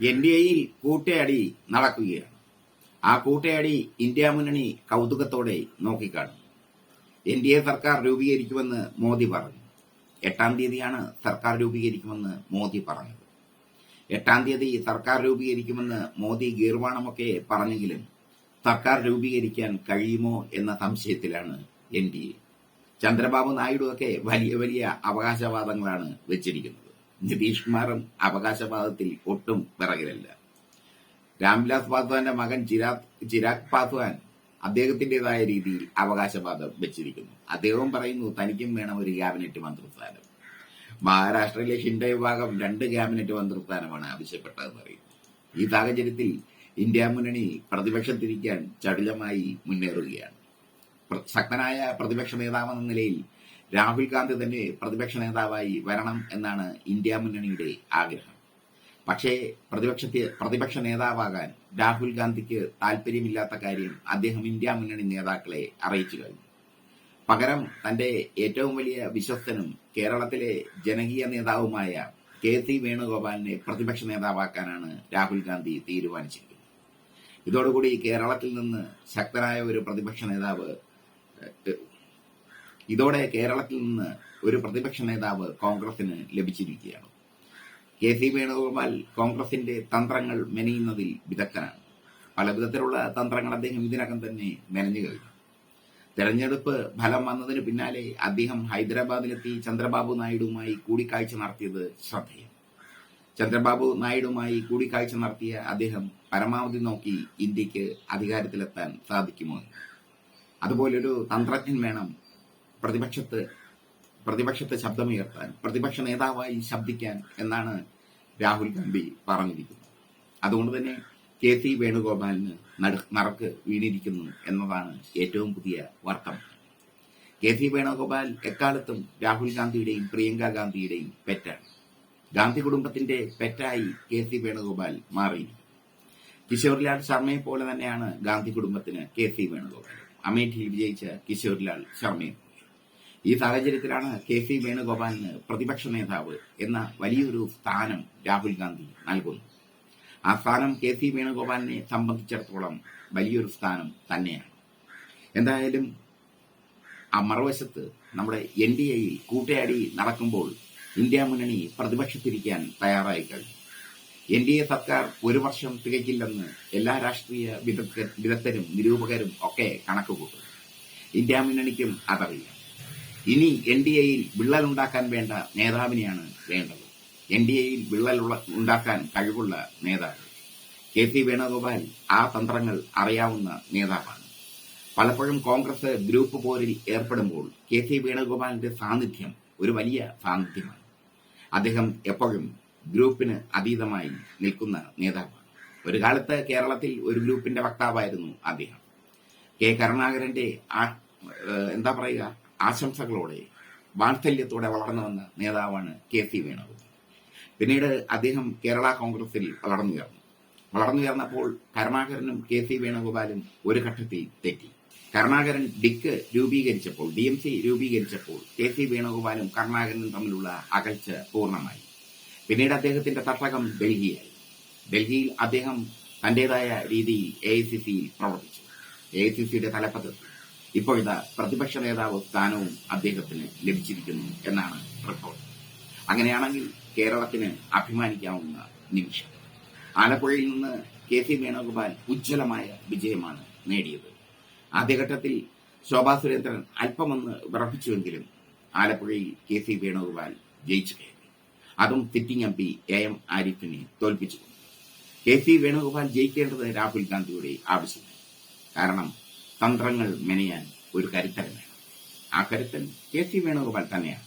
N D എയിൽ കൂട്ടയടി നടക്കുകയാണ്. ആ കൂട്ടയടി ഇന്ത്യ മുന്നണി കൗതുകത്തോടെ നോക്കിക്കാണും എൻ ഡി എ സർക്കാർ രൂപീകരിക്കുമെന്ന് മോദി പറഞ്ഞു. എട്ടാം തീയതിയാണ് സർക്കാർ രൂപീകരിക്കുമെന്ന് മോദി പറഞ്ഞത്. എട്ടാം തീയതി സർക്കാർ രൂപീകരിക്കുമെന്ന് മോദി ഗീർവാണമൊക്കെ പറഞ്ഞെങ്കിലും സർക്കാർ രൂപീകരിക്കാൻ കഴിയുമോ എന്ന സംശയത്തിലാണ് N D A Chandrababu Naidu ഒക്കെ വലിയ വലിയ അവകാശവാദങ്ങളാണ് വെച്ചിരിക്കുന്നത്. നിതീഷ് കുമാറും അവകാശവാദത്തിൽ ഒട്ടും പിറകിലല്ല. രാംവിലാസ് പാസ്വാന്റെ മകൻ ചിരാഗ് പാസ്വാൻ അദ്ദേഹത്തിന്റേതായ രീതിയിൽ അവകാശവാദം വെച്ചിരിക്കുന്നു. അദ്ദേഹവും പറയുന്നു തനിക്കും വേണം ഒരു ക്യാബിനറ്റ് മന്ത്രിസ്ഥാനം. മഹാരാഷ്ട്രയിലെ ഷിൻഡെ വിഭാഗം രണ്ട് ക്യാബിനറ്റ് മന്ത്രിസ്ഥാനമാണ് ആവശ്യപ്പെട്ടതെന്ന് അറിയുന്നു ഈ സാഹചര്യത്തിൽ ഇന്ത്യ മുന്നണി പ്രതിപക്ഷത്തിരിക്കാൻ ചടുലമായി മുന്നേറുകയാണ്. ശക്തനായ പ്രതിപക്ഷ നേതാവെന്ന നിലയിൽ രാഹുൽ ഗാന്ധി തന്നെ പ്രതിപക്ഷ നേതാവായി വരണം എന്നാണ് ഇന്ത്യ മുന്നണിയുടെ ആഗ്രഹം. പക്ഷേ പ്രതിപക്ഷത്തെ പ്രതിപക്ഷ നേതാവാകാൻ രാഹുൽ ഗാന്ധിക്ക് താല്പര്യമില്ലാത്ത കാര്യം അദ്ദേഹം ഇന്ത്യ മുന്നണി നേതാക്കളെ അറിയിച്ചു കഴിഞ്ഞു. പകരം തന്റെ ഏറ്റവും വലിയ വിശ്വസ്തനും കേരളത്തിലെ ജനകീയ നേതാവുമായ കെ സി വേണുഗോപാലിനെ പ്രതിപക്ഷ നേതാവാക്കാനാണ് രാഹുൽ ഗാന്ധി തീരുമാനിച്ചിരിക്കുന്നത്. ഇതോടുകൂടി കേരളത്തിൽ നിന്ന് ശക്തനായ ഒരു പ്രതിപക്ഷ നേതാവ് ഇതോടെ കേരളത്തിൽ നിന്ന് ഒരു പ്രതിപക്ഷ നേതാവ് കോൺഗ്രസിന് ലഭിച്ചിരിക്കുകയാണ്. കെ സി വേണുഗോപാൽ കോൺഗ്രസിന്റെ തന്ത്രങ്ങൾ മെനയുന്നതിൽ വിദഗ്ധനാണ്. പല വിധത്തിലുള്ള തന്ത്രങ്ങൾ അദ്ദേഹം ഇതിനകം തന്നെ മെനഞ്ഞു കഴിഞ്ഞു. തെരഞ്ഞെടുപ്പ് ഫലം വന്നതിന് പിന്നാലെ അദ്ദേഹം ഹൈദരാബാദിലെത്തി ചന്ദ്രബാബു നായിഡുവുമായി കൂടിക്കാഴ്ച നടത്തിയത് ശ്രദ്ധേയം. ചന്ദ്രബാബു നായിഡുമായി കൂടിക്കാഴ്ച നടത്തിയ അദ്ദേഹം പരമാവധി നോക്കി ഇന്ത്യയ്ക്ക് അധികാരത്തിലെത്താൻ സാധിക്കുമോ. അതുപോലൊരു തന്ത്രജ്ഞൻ വേണം പ്രതിപക്ഷത്ത് പ്രതിപക്ഷത്തെ ശബ്ദമുയർത്താൻ പ്രതിപക്ഷ നേതാവായി ശബ്ദിക്കാൻ എന്നാണ് രാഹുൽ ഗാന്ധി പറഞ്ഞിരിക്കുന്നത്. അതുകൊണ്ട് തന്നെ കെ സി വേണുഗോപാലിന് നറുക്ക് വീണിരിക്കുന്നു എന്നതാണ് ഏറ്റവും പുതിയ വർത്തമാനം കെ സി വേണുഗോപാൽ എക്കാലത്തും രാഹുൽ ഗാന്ധിയുടെയും പ്രിയങ്ക ഗാന്ധിയുടെയും പെറ്റാണ്. ഗാന്ധി കുടുംബത്തിന്റെ പെറ്റായി കെ സി വേണുഗോപാൽ മാറി കിഷോർലാൽ ശർമ്മയെ പോലെ തന്നെയാണ് ഗാന്ധി കുടുംബത്തിന് കെ സി വേണുഗോപാൽ. അമേഠിയിൽ വിജയിച്ച കിഷോർലാൽ ശർമ്മയെ ഈ സാഹചര്യത്തിലാണ് കെ സി വേണുഗോപാലിന് പ്രതിപക്ഷ നേതാവ് എന്ന വലിയൊരു സ്ഥാനം രാഹുൽ ഗാന്ധി നൽകുന്നു ആ സ്ഥാനം കെ സി വേണുഗോപാലിനെ സംബന്ധിച്ചിടത്തോളം വലിയൊരു സ്ഥാനം തന്നെയാണ്. എന്തായാലും ആ മറുവശത്ത് നമ്മുടെ എൻ ഡി എയിൽ കൂട്ടയാടി നടക്കുമ്പോൾ ഇന്ത്യ മുന്നണി പ്രതിപക്ഷത്തിരിക്കാൻ തയ്യാറായി കഴിഞ്ഞു. എൻ ഡി എ സർക്കാർ ഒരു വർഷം തികയ്ക്കില്ലെന്ന് എല്ലാ രാഷ്ട്രീയ വിദഗ്ധ വിദഗ്ധരും നിരൂപകരും ഒക്കെ കണക്ക് ഇന്ത്യ മുന്നണിക്കും അതറിയാം. ഇനി എൻ ഡി എയിൽ വിള്ളൽ ഉണ്ടാക്കാൻ വേണ്ട നേതാവിനെയാണ് വേണ്ടത്. എൻ ഡി എയിൽ വിള്ളൽ ഉണ്ടാക്കാൻ കഴിവുള്ള നേതാവ് കെ പി വേണുഗോപാൽ ആ തന്ത്രങ്ങൾ അറിയാവുന്ന നേതാവാണ്. പലപ്പോഴും കോൺഗ്രസ് ഗ്രൂപ്പ് പോരിൽ ഏർപ്പെടുമ്പോൾ കെ സി വേണുഗോപാലിന്റെ സാന്നിധ്യം ഒരു വലിയ സാന്നിധ്യമാണ്. അദ്ദേഹം എപ്പോഴും ഗ്രൂപ്പിന് അതീതമായി നിൽക്കുന്ന നേതാവാണ്. ഒരു കാലത്ത് കേരളത്തിൽ ഒരു ഗ്രൂപ്പിന്റെ വക്താവായിരുന്നു അദ്ദേഹം. കെ കരുണാകരന്റെ എന്താ പറയുക? ആശംസകളോടെ വാത്സല്യത്തോടെ വളർന്നു വന്ന നേതാവാണ് കെ സി വേണുഗോപാൽ. പിന്നീട് അദ്ദേഹം കേരള കോൺഗ്രസിൽ വളർന്നുയർന്നു വളർന്നുയർന്നപ്പോൾ കരുണാകരനും കെ സി വേണുഗോപാലും ഒരു ഘട്ടത്തിൽ തെറ്റി. കരുണാകരൻ ഡിക്ക് രൂപീകരിച്ചപ്പോൾ ഡി എം സി രൂപീകരിച്ചപ്പോൾ കെ സി വേണുഗോപാലും കരുണാകരനും തമ്മിലുള്ള അകൽച്ച പൂർണമായി. പിന്നീട് അദ്ദേഹത്തിന്റെ തട്ടകം ഡൽഹിയായി. ഡൽഹിയിൽ അദ്ദേഹം തന്റേതായ രീതിയിൽ എ ഐ സി സിയിൽ പ്രവർത്തിച്ചു. എ ഐ സി സിയുടെ തലപ്പത്തെത്തി ഇപ്പോഴിതാ പ്രതിപക്ഷ നേതാവ് സ്ഥാനവും അദ്ദേഹത്തിന് ലഭിച്ചിരിക്കുന്നു എന്നാണ് റിപ്പോർട്ട് അങ്ങനെയാണെങ്കിൽ കേരളത്തിന് അഭിമാനിക്കാവുന്ന നിമിഷം. ആലപ്പുഴയിൽ നിന്ന് കെ സി വേണുഗോപാൽ ഉജ്ജ്വലമായ വിജയമാണ് നേടിയത്. ആദ്യഘട്ടത്തിൽ ശോഭാ സുരേന്ദ്രൻ അല്പമൊന്ന് വിറപ്പിച്ചുവെങ്കിലും ആലപ്പുഴയിൽ കെ സി വേണുഗോപാൽ ജയിച്ചു കയറി. അതും sitting M P A M ആരിഫിനെ തോൽപ്പിച്ചു. കെ സി വേണുഗോപാൽ ജയിക്കേണ്ടത് രാഹുൽ ഗാന്ധിയുടെ ആവശ്യമാണ് കാരണം തന്ത്രങ്ങൾ മെനയാൻ ഒരു കരുത്തൻ വേണം ആ കരുത്തൻ കെ സി വേണുഗോപാൽ തന്നെയാണ്.